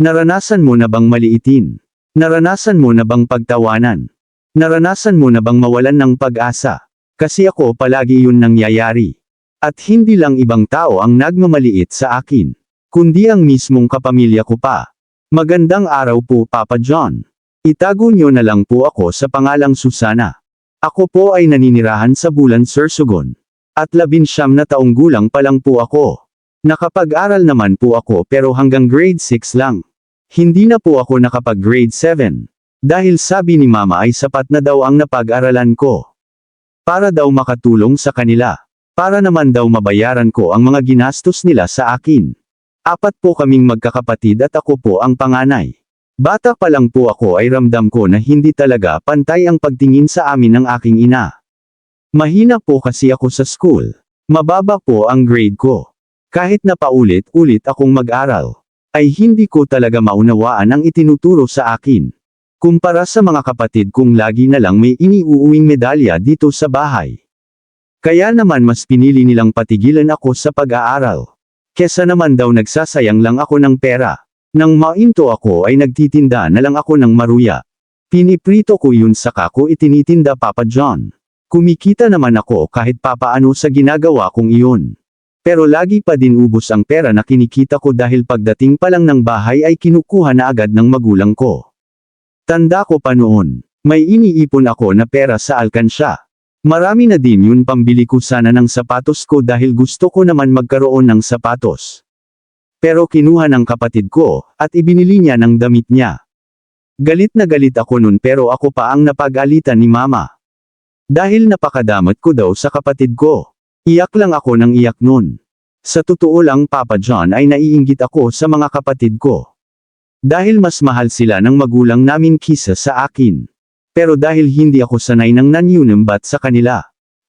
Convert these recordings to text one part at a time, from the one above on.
Naranasan mo na bang maliitin? Naranasan mo na bang pagtawanan? Naranasan mo na bang mawalan ng pag-asa? Kasi ako palagi yun nangyayari. At hindi lang ibang tao ang nagmamaliit sa akin, kundi ang mismong kapamilya ko pa. Magandang araw po Papa John. Itago niyo na lang po ako sa pangalang Susana. Ako po ay naninirahan sa Bulan Sursogon. At labinsyam na taong gulang pa lang po ako. Nakapag-aral naman po ako pero hanggang grade 6 lang. Hindi na po ako nakapag grade 7. Dahil sabi ni mama ay sapat na daw ang napag-aralan ko. Para daw makatulong sa kanila. Para naman daw mabayaran ko ang mga ginastos nila sa akin. Apat po kaming magkakapatid at ako po ang panganay. Bata pa lang po ako ay ramdam ko na hindi talaga pantay ang pagtingin sa amin ng aking ina. Mahina po kasi ako sa school. Mababa po ang grade ko. Kahit na paulit-ulit akong mag-aral, ay hindi ko talaga maunawaan ang itinuturo sa akin. Kumpara sa mga kapatid kong lagi na lang may iniuuwing medalya dito sa bahay. Kaya naman mas pinili nilang patigilan ako sa pag-aaral. Kesa naman daw nagsasayang lang ako ng pera. Nang mainto ako ay nagtitinda na lang ako ng maruya. Piniprito ko yun saka ko itinitinda Papa John. Kumikita naman ako kahit papaano sa ginagawa kong iyon. Pero lagi pa din ubos ang pera na kinikita ko dahil pagdating pa lang ng bahay ay kinukuha na agad ng magulang ko. Tanda ko pa noon, may iniipon ako na pera sa alkansya. Marami na din yun pambili ko sana ng sapatos ko dahil gusto ko naman magkaroon ng sapatos. Pero kinuha ng kapatid ko, at ibinili niya ng damit niya. Galit na galit ako nun pero ako pa ang napagalitan ni mama. Dahil napakadamot ko daw sa kapatid ko. Iyak lang ako ng iyak nun. Sa totoo lang Papa John ay naiinggit ako sa mga kapatid ko. Dahil mas mahal sila ng magulang namin kisa sa akin. Pero dahil hindi ako sanay ng nanyunumbat sa kanila,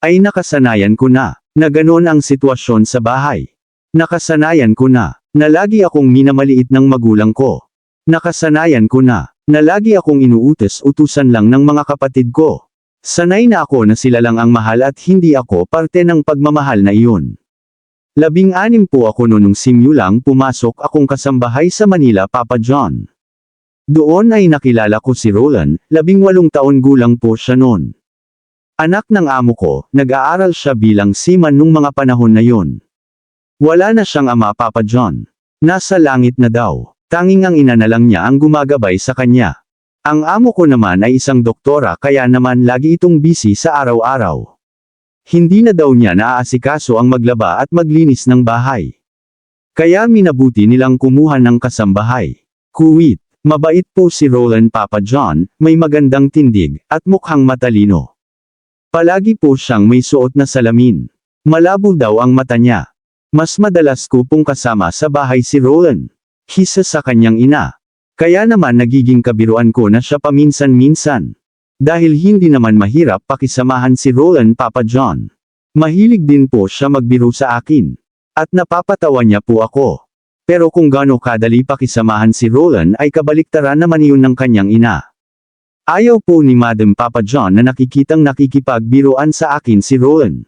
ay nakasanayan ko na, na ganoon ang sitwasyon sa bahay. Nakasanayan ko na, na lagi akong minamaliit ng magulang ko. Nakasanayan ko na, na lagi akong inuutos-utusan lang ng mga kapatid ko. Sanay na ako na sila lang ang mahal at hindi ako parte ng pagmamahal na iyon. Labing-anim po ako noong simulang pumasok akong kasambahay sa Manila Papa John. Doon ay nakilala ko si Roland, labing walong taon gulang po siya noon. Anak ng amo ko, nag-aaral siya bilang seaman nung mga panahon na yon. Wala na siyang ama Papa John. Nasa langit na daw. Tanging ang ina na lang niya ang gumagabay sa kanya. Ang amo ko naman ay isang doktora kaya naman lagi itong busy sa araw-araw. Hindi na daw niya naaasikaso ang maglaba at maglinis ng bahay. Kaya minabuti nilang kumuha ng kasambahay. Kuwit, mabait po si Roland Papa John, may magandang tindig, at mukhang matalino. Palagi po siyang may suot na salamin. Malabo daw ang mata niya. Mas madalas ko pong kasama sa bahay si Roland. Kisa sa kanyang ina. Kaya naman nagiging kabiruan ko na siya paminsan-minsan. Dahil hindi naman mahirap pakisamahan si Roland Papa John. Mahilig din po siya magbiro sa akin. At napapatawa niya po ako. Pero kung gaano kadali pakisamahan si Roland ay kabaliktaran naman iyon ng kanyang ina. Ayaw po ni Madam Papa John na nakikitang nakikipagbiruan sa akin si Roland.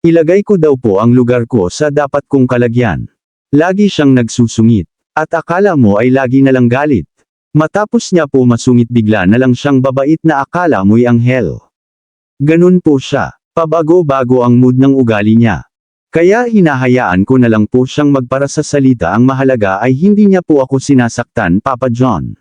Ilagay ko daw po ang lugar ko sa dapat kong kalagyan. Lagi siyang nagsusungit. At akala mo ay lagi na lang galit. Matapos niya po masungit bigla na lang siyang babait na akala mo'y anghel. Ganun po siya. Pabago-bago ang mood ng ugali niya. Kaya hinahayaan ko na lang po siyang magpara sa salita ang mahalaga ay hindi niya po ako sinasaktan Papa John.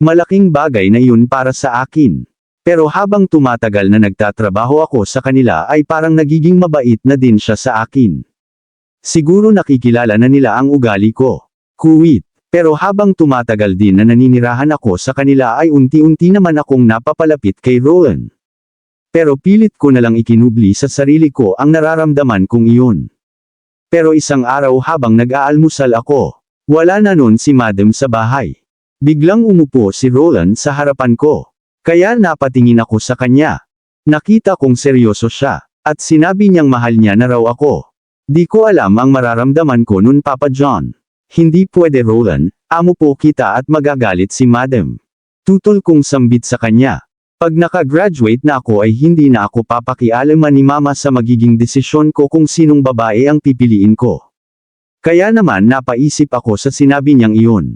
Malaking bagay na yun para sa akin. Pero habang tumatagal na nagtatrabaho ako sa kanila ay parang nagiging mabait na din siya sa akin. Siguro nakikilala na nila ang ugali ko. Kuwit. Pero habang tumatagal din na naninirahan ako sa kanila ay unti-unti naman akong napapalapit kay Rowan. Pero pilit ko na lang ikinubli sa sarili ko ang nararamdaman kong iyon. Pero isang araw habang nag-aalmusal ako, wala na nun si Madam sa bahay. Biglang umupo si Roland sa harapan ko. Kaya napatingin ako sa kanya. Nakita kong seryoso siya, at sinabi niyang mahal niya na raw ako. Di ko alam ang mararamdaman ko nun Papa John. Hindi pwede Roland, amo po kita at magagalit si Madam. Tutol kong sambit sa kanya. Pag nakagraduate na ako ay hindi na ako papakialaman ni Mama sa magiging desisyon ko kung sinong babae ang pipiliin ko. Kaya naman napaisip ako sa sinabi niyang iyon.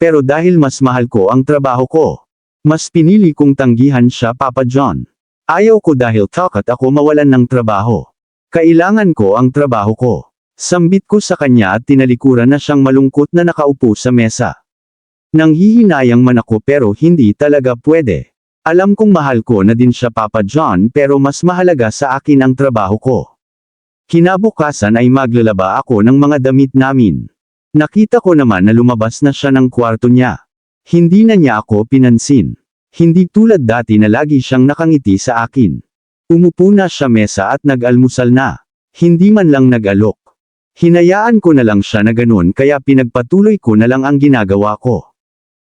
Pero dahil mas mahal ko ang trabaho ko, mas pinili kong tanggihan siya Papa John. Ayaw ko dahil takot ako mawalan ng trabaho. Kailangan ko ang trabaho ko. Sambit ko sa kanya at tinalikuran na siyang malungkot na nakaupo sa mesa. Nanghihinayang man ako pero hindi talaga pwede. Alam kong mahal ko na din siya Papa John pero mas mahalaga sa akin ang trabaho ko. Kinabukasan ay maglalaba ako ng mga damit namin. Nakita ko naman na lumabas na siya ng kwarto niya. Hindi na niya ako pinansin. Hindi tulad dati na lagi siyang nakangiti sa akin. Umupo na siya mesa at nag-almusal na. Hindi man lang nag-alok. Hinayaan ko na lang siya na ganun kaya pinagpatuloy ko na lang ang ginagawa ko.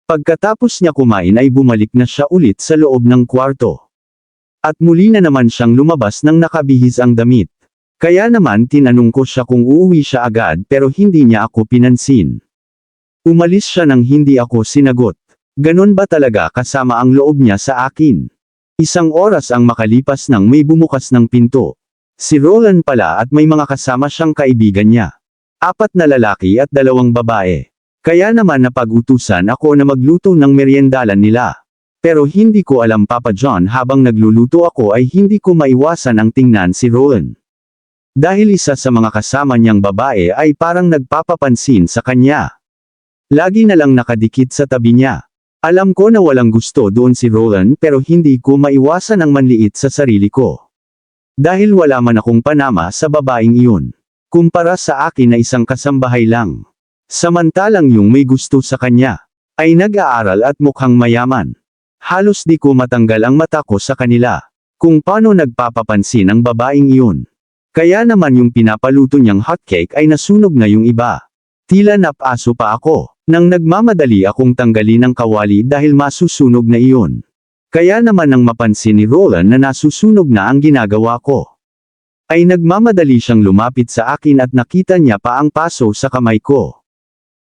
Pagkatapos niya kumain ay bumalik na siya ulit sa loob ng kwarto. At muli na naman siyang lumabas ng nakabihis ang damit. Kaya naman tinanong ko siya kung uuwi siya agad pero hindi niya ako pinansin. Umalis siya nang hindi ako sinagot. Ganon ba talaga kasama ang loob niya sa akin? Isang oras ang makalipas nang may bumukas ng pinto. Si Roland pala at may mga kasama siyang kaibigan niya. Apat na lalaki at dalawang babae. Kaya naman napag-utusan ako na magluto ng meriendalan nila. Pero hindi ko alam Papa John habang nagluluto ako ay hindi ko maiwasan ang tingnan si Roland. Dahil isa sa mga kasama niyang babae ay parang nagpapapansin sa kanya. Lagi na lang nakadikit sa tabi niya. Alam ko na walang gusto doon si Roland pero hindi ko maiwasan ang manliit sa sarili ko. Dahil wala man akong panama sa babaeng iyon. Kumpara sa akin na isang kasambahay lang. Samantalang yung may gusto sa kanya, ay nag-aaral at mukhang mayaman. Halos di ko matanggal ang mata ko sa kanila. Kung paano nagpapapansin ang babaeng iyon. Kaya naman yung pinapaluto niyang hotcake ay nasunog na yung iba. Tila napaso pa ako, nang nagmamadali akong tanggalin ang kawali dahil masusunog na iyon. Kaya naman nang mapansin ni Roland na nasusunog na ang ginagawa ko. Ay nagmamadali siyang lumapit sa akin at nakita niya pa ang paso sa kamay ko.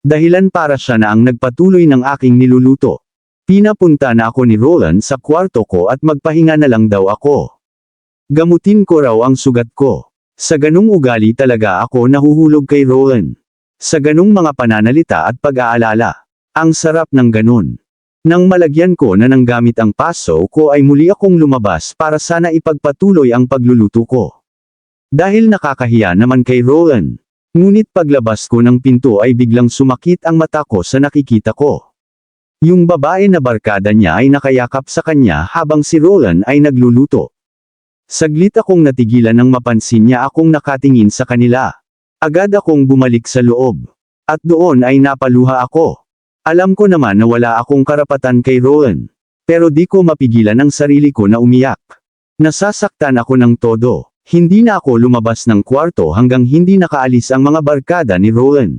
Dahilan para siya na ang nagpatuloy ng aking niluluto. Pinapunta na ako ni Roland sa kwarto ko at magpahinga na lang daw ako. Gamutin ko raw ang sugat ko. Sa ganung ugali talaga ako nahuhulog kay Roland. Sa ganung mga pananalita at pag-aalala. Ang sarap ng ganun. Nang malagyan ko na ng gamit ang paso ko ay muli akong lumabas para sana ipagpatuloy ang pagluluto ko. Dahil nakakahiya naman kay Roland. Ngunit paglabas ko ng pinto ay biglang sumakit ang mata ko sa nakikita ko. Yung babae na barkada niya ay nakayakap sa kanya habang si Roland ay nagluluto. Saglit akong natigilan nang mapansin niya akong nakatingin sa kanila. Agad akong bumalik sa loob. At doon ay napaluha ako. Alam ko naman na wala akong karapatan kay Rowan. Pero di ko mapigilan ang sarili ko na umiyak. Nasasaktan ako ng todo. Hindi na ako lumabas ng kwarto hanggang hindi nakaalis ang mga barkada ni Rowan.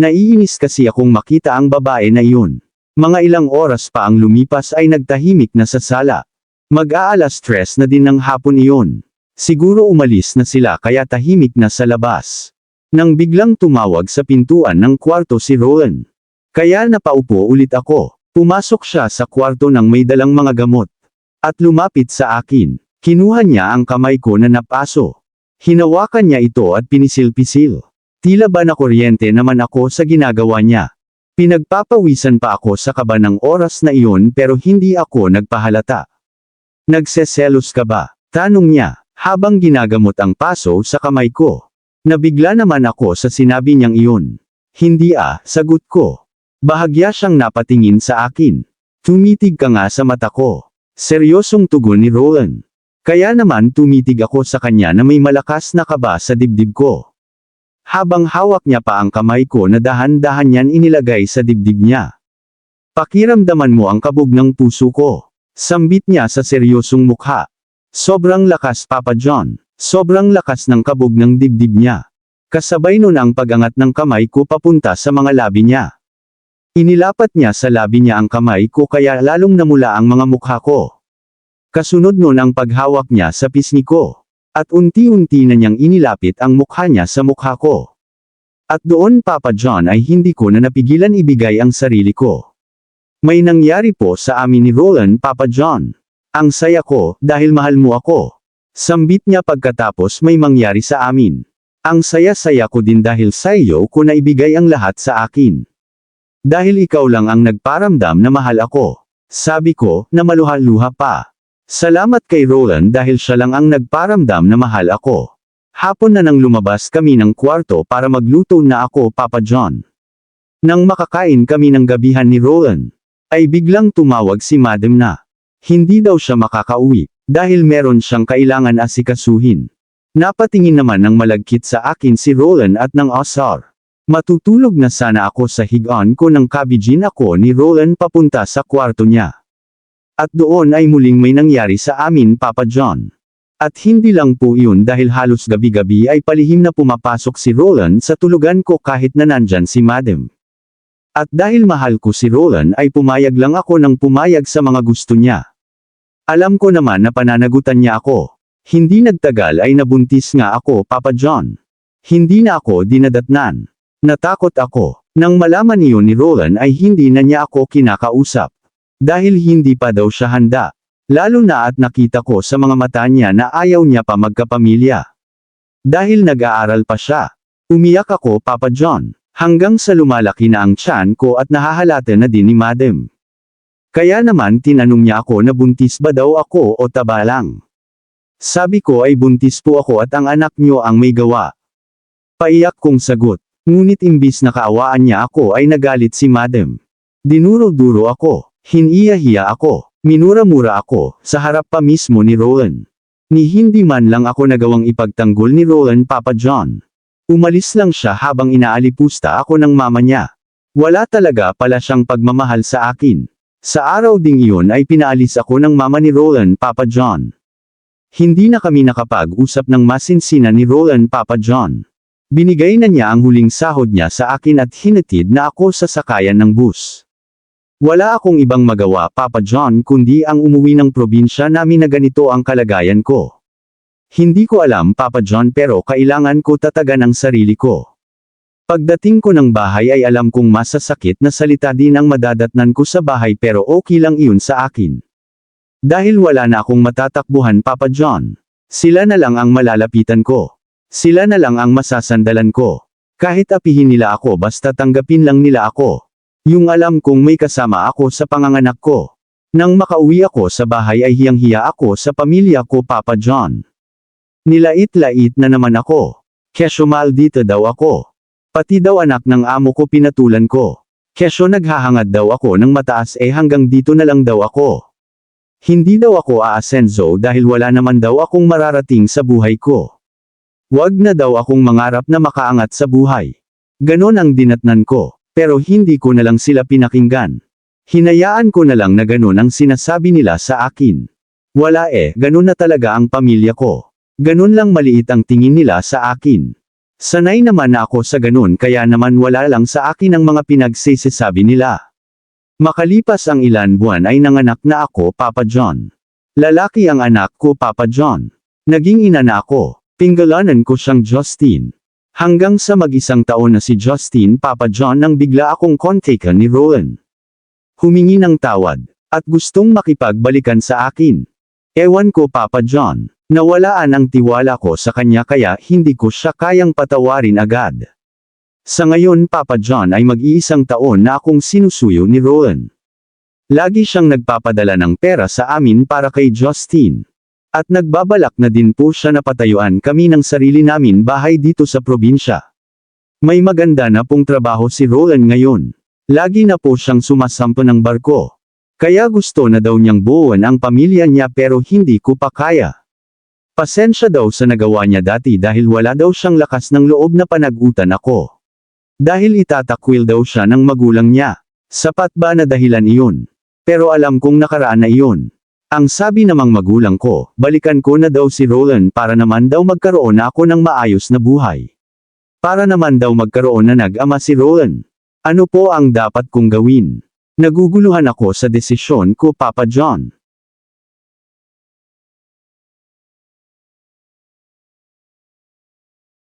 Naiinis kasi akong makita ang babae na iyon. Mga ilang oras pa ang lumipas ay nagtahimik na sa sala. Mag-aalas stress na din ng hapon iyon. Siguro umalis na sila kaya tahimik na sa labas. Nang biglang tumawag sa pintuan ng kwarto si Rowan. Kaya napaupo ulit ako. Pumasok siya sa kwarto ng may dalang mga gamot. At lumapit sa akin. Kinuha niya ang kamay ko na napaso. Hinawakan niya ito at pinisil-pisil. Tila ba na kuryente naman ako sa ginagawa niya. Pinagpapawisan pa ako sa kaba ng oras na iyon pero hindi ako nagpahalata. Nagseselos ka ba? Tanong niya, habang ginagamot ang paso sa kamay ko. Nabigla naman ako sa sinabi niyang iyon. Hindi ah, sagot ko. Bahagya siyang napatingin sa akin. Tumitig ka nga sa mata ko. Seryosong tugon ni Roland. Kaya naman tumitig ako sa kanya na may malakas na kaba sa dibdib ko. Habang hawak niya pa ang kamay ko na dahan-dahan niyan inilagay sa dibdib niya. Pakiramdaman mo ang kabog ng puso ko. Sambit niya sa seryosong mukha. Sobrang lakas Papa John. Sobrang lakas ng kabog ng dibdib niya. Kasabay nun ang pagangat ng kamay ko papunta sa mga labi niya. Inilapat niya sa labi niya ang kamay ko kaya lalong namula ang mga mukha ko. Kasunod nun ang paghawak niya sa pisngi ko. At unti-unti na niyang inilapit ang mukha niya sa mukha ko. At doon Papa John ay hindi ko na napigilan ibigay ang sarili ko. May nangyari po sa amin ni Roland Papa John. Ang saya ko, dahil mahal mo ako. Sambit niya pagkatapos may mangyari sa amin. Ang saya-saya ko din dahil sa iyo ko na ibigay ang lahat sa akin. Dahil ikaw lang ang nagparamdam na mahal ako. Sabi ko, na maluha-luha pa. Salamat kay Roland dahil siya lang ang nagparamdam na mahal ako. Hapon na nang lumabas kami ng kwarto para magluto na ako Papa John. Nang makakain kami ng gabihan ni Roland, ay biglang tumawag si Madam na. Hindi daw siya makakauwi, dahil meron siyang kailangan asikasuhin. Napatingin naman ng malagkit sa akin si Roland at ng asar. Matutulog na sana ako sa higaan ko nang kabijin ako ni Roland papunta sa kwarto niya. At doon ay muling may nangyari sa amin Papa John. At hindi lang po iyon dahil halos gabi-gabi ay palihim na pumapasok si Roland sa tulugan ko kahit na nandyan si Madam. At dahil mahal ko si Roland ay pumayag lang ako ng pumayag sa mga gusto niya. Alam ko naman na pananagutan niya ako. Hindi nagtagal ay nabuntis nga ako Papa John. Hindi na ako dinadatnan. Natakot ako. Nang malaman iyon ni Roland ay hindi na niya ako kinakausap. Dahil hindi pa daw siya handa. Lalo na at nakita ko sa mga mata niya na ayaw niya pa magkapamilya. Dahil nag-aaral pa siya. Umiyak ako Papa John. Hanggang sa lumalaki na ang tiyan ko at nahahalata na din ni Madam. Kaya naman tinanong niya ako na buntis ba daw ako o taba lang. Sabi ko ay buntis po ako at ang anak niyo ang may gawa. Paiyak kong sagot. Ngunit imbis na kaawaan niya ako ay nagalit si Madam. Dinuro-duro ako. Hiniya-hiya ako. Minura-mura ako, sa harap pa mismo ni Roland. Ni hindi man lang ako nagawang ipagtanggol ni Roland Papa John. Umalis lang siya habang inaalipusta ako ng mama niya. Wala talaga pala siyang pagmamahal sa akin. Sa araw ding iyon ay pinaalis ako ng mama ni Roland Papa John. Hindi na kami nakapag-usap ng masinsinan ni Roland Papa John. Binigay na niya ang huling sahod niya sa akin at hinatid na ako sa sakayan ng bus. Wala akong ibang magawa Papa John kundi ang umuwi ng probinsya namin na ganito ang kalagayan ko. Hindi ko alam Papa John pero kailangan ko tatagan ang sarili ko. Pagdating ko ng bahay ay alam kong masasakit na salita din ang madadatnan ko sa bahay pero okay lang iyon sa akin. Dahil wala na akong matatakbuhan Papa John. Sila na lang ang malalapitan ko. Sila na lang ang masasandalan ko. Kahit apihin nila ako basta tanggapin lang nila ako. Yung alam kong may kasama ako sa panganganak ko. Nang makauwi ako sa bahay ay hiyang-hiya ako sa pamilya ko Papa John. Nilait-lait na naman ako. Kesyo maldito daw ako. Pati daw anak ng amo ko pinatulan ko. Kesyo naghahangad daw ako ng mataas eh hanggang dito na lang daw ako. Hindi daw ako aasenso dahil wala naman daw akong mararating sa buhay ko. Huwag na daw akong mangarap na makaangat sa buhay. Ganon ang dinatnan ko, pero hindi ko na lang sila pinakinggan. Hinayaan ko na lang na ganon ang sinasabi nila sa akin. Wala eh, ganon na talaga ang pamilya ko. Ganon lang maliit ang tingin nila sa akin. Sanay naman na ako sa ganon kaya naman wala lang sa akin ang mga pinagsisasabi nila. Makalipas ang ilan buwan ay nanganak na ako Papa John. Lalaki ang anak ko Papa John. Naging ina na ako. Pinggalanan ko siyang Justin. Hanggang sa mag-isang taon na si Justin Papa John nang bigla akong kontakan ni Rowan. Humingi ng tawad, at gustong makipagbalikan sa akin. Ewan ko Papa John, nawalaan ang tiwala ko sa kanya kaya hindi ko siya kayang patawarin agad. Sa ngayon Papa John ay mag-iisang taon na akong sinusuyo ni Rowan. Lagi siyang nagpapadala ng pera sa amin para kay Justin. At nagbabalak na din po siya na patayuan kami ng sarili namin bahay dito sa probinsya. May maganda na pong trabaho si Roland ngayon. Lagi na po siyang sumasampo ng barko. Kaya gusto na daw niyang buuan ang pamilya niya pero hindi ko pa kaya. Pasensya daw sa nagawa niya dati dahil wala daw siyang lakas ng loob na panagutan ako. Dahil itatakwil daw siya ng magulang niya. Sapat ba na dahilan iyon? Pero alam kong nakaraan na iyon. Ang sabi namang magulang ko, balikan ko na daw si Roland para naman daw magkaroon na ako ng maayos na buhay. Para naman daw magkaroon na nag-ama si Roland. Ano po ang dapat kong gawin? Naguguluhan ako sa desisyon ko Papa John.